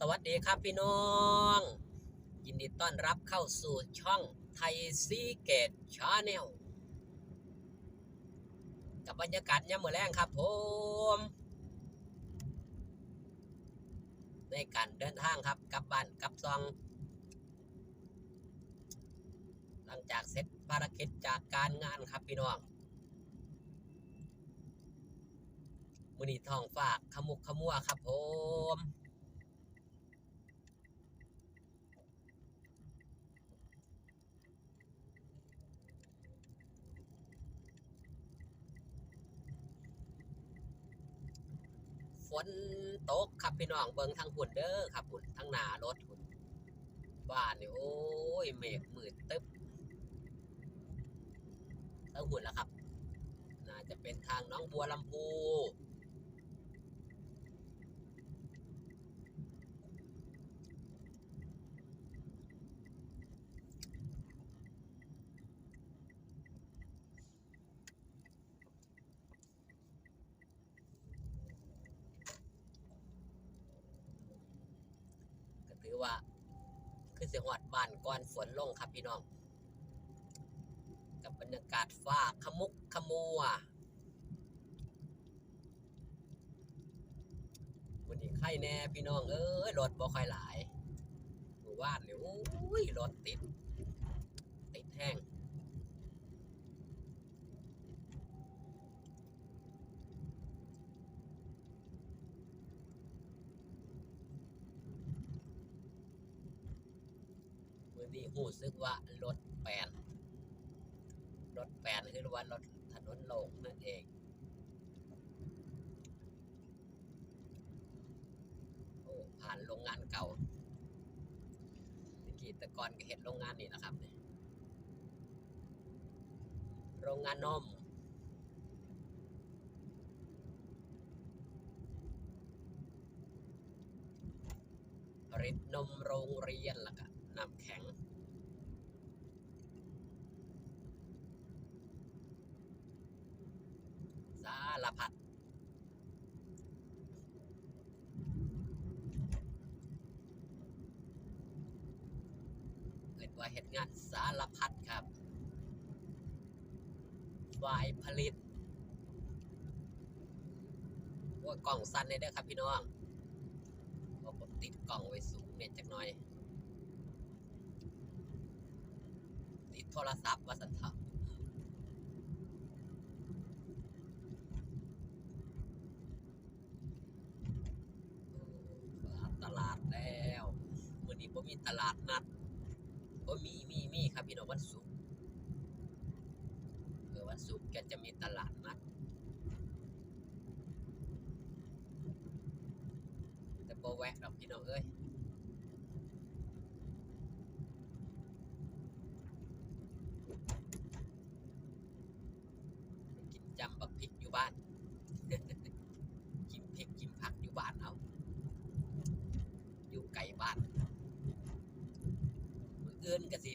สวัสดีครับพี่น้อง ยินดีต้อนรับเข้าสู่ช่องไทยซีเกตชาแนลกับบรรยากาศย่ำมือแรงครับผม ในการเดินทางครับกลับบ้านกลับซอง หลังจากเสร็จภารกิจจากการงานครับพี่น้องมือนีทองฝากขมุกขมัวครับผม นตกครับพี่น้องเบิ้งทางหุ่นเด้อครับหุ่นทางหนารถหุ่นบ้านนี่โอ้ยเมฆมืดตึ๊บทางหุ่นแล้วครับ น่าจะเป็นทางน้องบัวลำพู ถือว่า คือเสียงหวัดบ้านก่อนฝนลงครับพี่น้อง กับบรรยากาศฟ้าขมุกขมัววันนี้ไข่แน่พี่น้อง เอ้ยรถบ่ค่อยหลายหมู่บ้านเนี่ยโอ้ยรถติด ติดแห้ง นี้หูซึกว่ารถแปนรถแปนคือว่ารถถนนโลงนั่นเองโอ้ผ่านโรงงานเก่าเมื่อกี้ต่ก่อนก็เห็นโรงงานนี่นะครับ โรงงานนมผลิตนมโรงเรียนล้วก็น้ นำแข็ง สารพัดเกิดว่าเหตุงานสารพัดครับฝ่ายผลิตว่ากล่องสั้นเลยเด้อครับพี่น้องเพราะผมติดกล่องไว้สูงเนี่ยจักหน่อย ติด โทรศัพท์ว่าสันเถาะตลาดแล้ววันนี้ผมมีตลาดนัดผมมีมีมีครับพี่น้องวันศุกร์เออวันศุกร์กจะมีตลาดนัดแต่บ่แวะหรอกพี่น้องเอ้ยกินจำบักพริกอยู่บ้าน กินพริกกินผักอยู่บ้านเอา อยู่ไกลบ้านมื อื่นก็สิ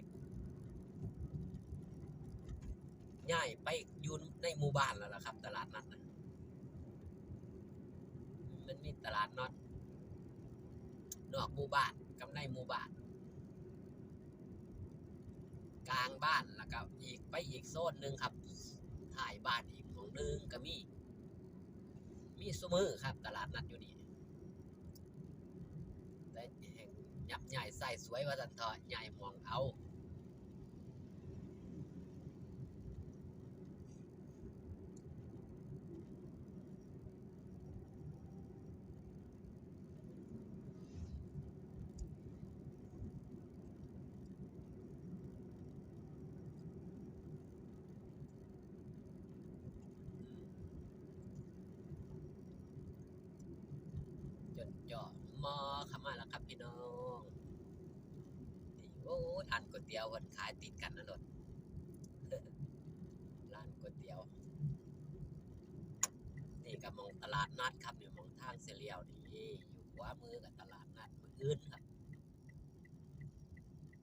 ย้ายไปอยู่ในหมู่บ้านแล้วล่ะครับ ตลาดนัดนะมันมีตลาดนัดนอกหมู่บ้านกับในหมู่บ้าน กลางบ้านแล้วก็อีกไปอีกโซนหนึ่งครับถ่ายบ้านอีกของหนึงก็มี มีสมือครับ ตลาดนัดอยู่นี่แต่แห่ง ยับใหญ่ใส่สวยว่าสันทอใหญ่มองเอา จนจ่อมอเข้ามาแล้วครับพี่น้องนี่โอ้ย ร้านก๋วยเตี๋ยววันขายติดกันนะรถร้านก๋วยเตี๋ยว นี่กับมองตลาดนัดครับเนี่ยมองทางเสียเลียวนี่อยู่ขวามือกับตลาดนัดมืออื่นครับ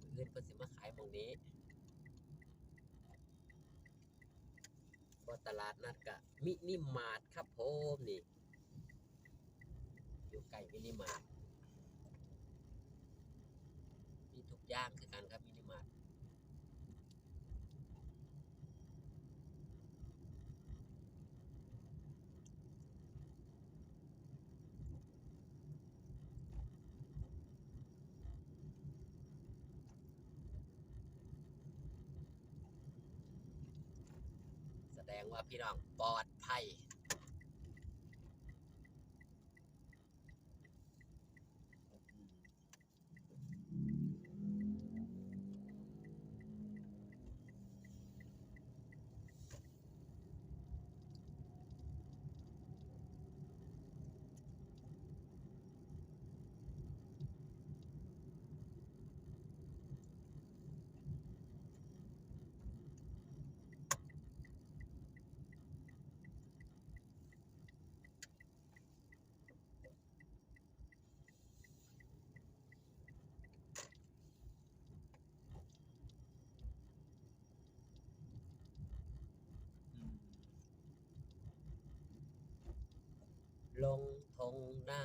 มืออื่นเพิ่นสิมาขายมองนี้พราะตลาดนัดกับมินิมาร์ทครับผมนี่อยู่ใกล้มินิมาร์ท อ ย่างคือกันครับมินิมาร์ทแสดงว่าพี่น้องปลอดภัย ลงทงหน้า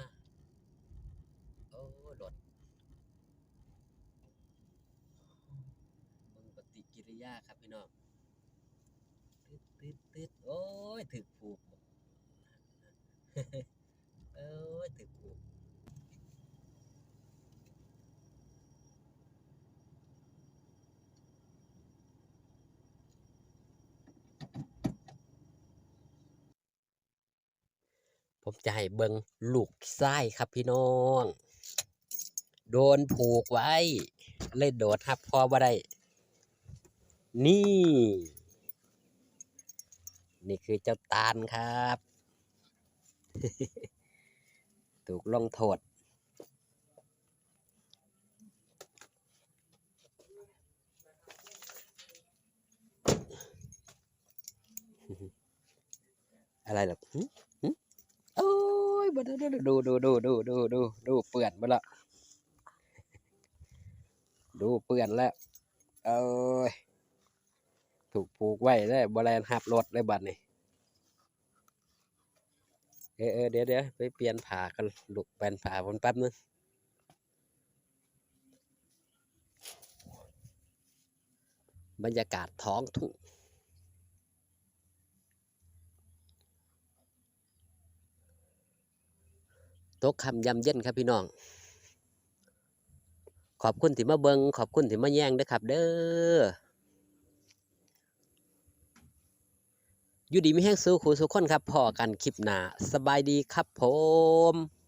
โอ้รถมึงปฏิกิริยาครับพี่น้องตึ๊ดตึ๊ดตึ๊ดโอ้ยถึกผูก โอ้ยถึกผูก ผมจะให้เบิงลูกไส้ครับพี่น้อง โดนผูกไว้ เลยโดดหับพอบ่ได้ นี่ นี่คือเจ้าตาลครับ ถูกลงโทษอะไรหรอหึหึโอ้ย บดดูดูดูดูดูดูดูเปื่อนมาละดูเปื่อนแล้ว เอ้ยถูกผูกไว้ได้วบรนหับรถเลยบัดนี่เออเดี๋ยวเดี๋ยวไปเปลี่ยนผ่ากันลุกเปลี่ยนผ่าบนแป๊บนึงบรรยากาศท้องทุ่ง ตกคำยำเย็นครับพี่น้อง ขอบคุณที่มาเบิงขอบคุณที่มาแย่งด้อครับ เด้ออยู่ดีไม่แห้งสู้ครูสุขคนครับพอกันคลิปหนาสบายดีครับผม